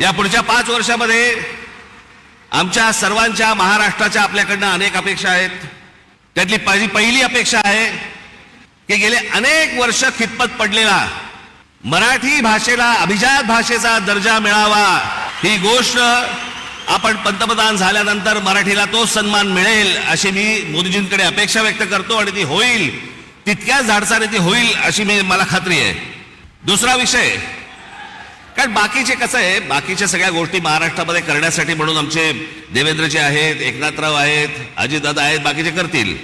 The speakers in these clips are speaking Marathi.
या पुढच्या पाच वर्षामध्ये आमच्या सर्वांच्या महाराष्ट्राच्या आपल्याकडनं अनेक अपेक्षा आहेत. त्यातली पहिली पहिली अपेक्षा आहे की गेले अनेक वर्ष खितपत पडलेला मराठी भाषेला अभिजात भाषेचा दर्जा मिळावा ही गोष्ट आपण पंतप्रधान झाल्यानंतर मराठीला तो सन्मान मिळेल अशी मी मोदीजींकडे अपेक्षा व्यक्त करतो आणि ती होईल तितक्याच धाडसाने ती होईल अशी मी मला खात्री आहे. दुसरा विषय कारण बाकीचे कसं आहे बाकीच्या सगळ्या गोष्टी महाराष्ट्रामध्ये करण्यासाठी म्हणून आमचे देवेंद्रजी आहेत एकनाथराव आहेत अजितदादा आहेत बाकीचे करतील.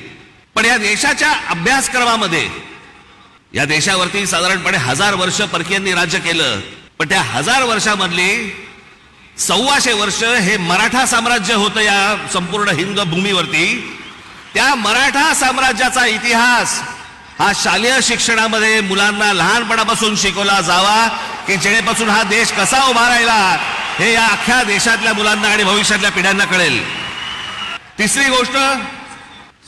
पण या देशाच्या अभ्यासक्रमामध्ये या देशावरती साधारणपणे हजार वर्ष परकीयांनी राज्य केलं पण त्या हजार वर्षामधली सव्वाशे वर्ष हे मराठा साम्राज्य होतं या संपूर्ण हिंद भूमीवरती त्या मराठा साम्राज्याचा इतिहास हा शालेय शिक्षणामध्ये मुलांना लहानपणापासून शिकवला जावा की जेणेपासून हा देश कसा उभा राहिला हे या अख्ख्या देशातल्या मुलांना आणि भविष्यातल्या पिढ्यांना कळेल. तिसरी गोष्ट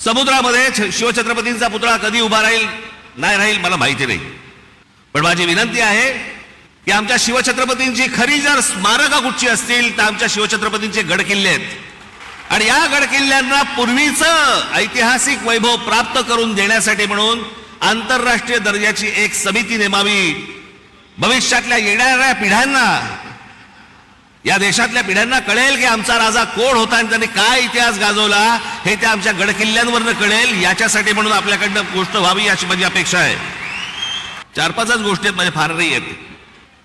समुद्रामध्ये शिवछत्रपतींचा पुतळा कधी उभा राहील नाही राहील मला माहिती नाही. पण माझी विनंती आहे की आमच्या शिवछत्रपतींची खरी जर स्मारका कुठची असतील तर आमच्या शिवछत्रपतींचे गडकिल्ले आहेत. आणि या गडकिल्ल्यांना पूर्वीचं ऐतिहासिक वैभव प्राप्त करून देण्यासाठी म्हणून आंतरराष्ट्रीय दर्जाची एक समिती नेमावी. भविष्यातल्या येणाऱ्या पिढ्यांना या देशातल्या पिढ्यांना कळेल की आमचा राजा कोण होता आणि त्यांनी काय इतिहास गाजवला हे त्या आमच्या गडकिल्ल्यांवरनं कळेल. याच्यासाठी म्हणून आपल्याकडनं गोष्ट व्हावी अशी माझी अपेक्षा आहे. चार पाचच गोष्टी आहेत माझ्या फार नाही आहेत.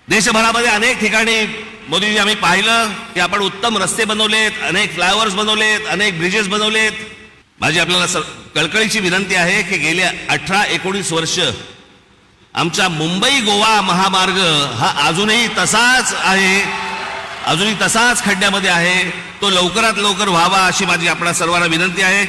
देशभरामध्ये अनेक ठिकाणी मोदीजी आम्ही पाहिलं की आपण उत्तम रस्ते बनवलेत अनेक फ्लायओव्हर्स बनवलेत अनेक ब्रिजेस बनवलेत. माझी आपल्याला कळकळीची विनंती आहे की गेल्या अठरा एकोणीस वर्ष आमचा मुंबई गोवा महामार्ग हा अजूनही तसाच आहे अजूनही तसाच खड्ड्यामध्ये आहे. तो लवकरात लवकर व्हावा अशी माझी आपल्या सर्वांना विनंती आहे.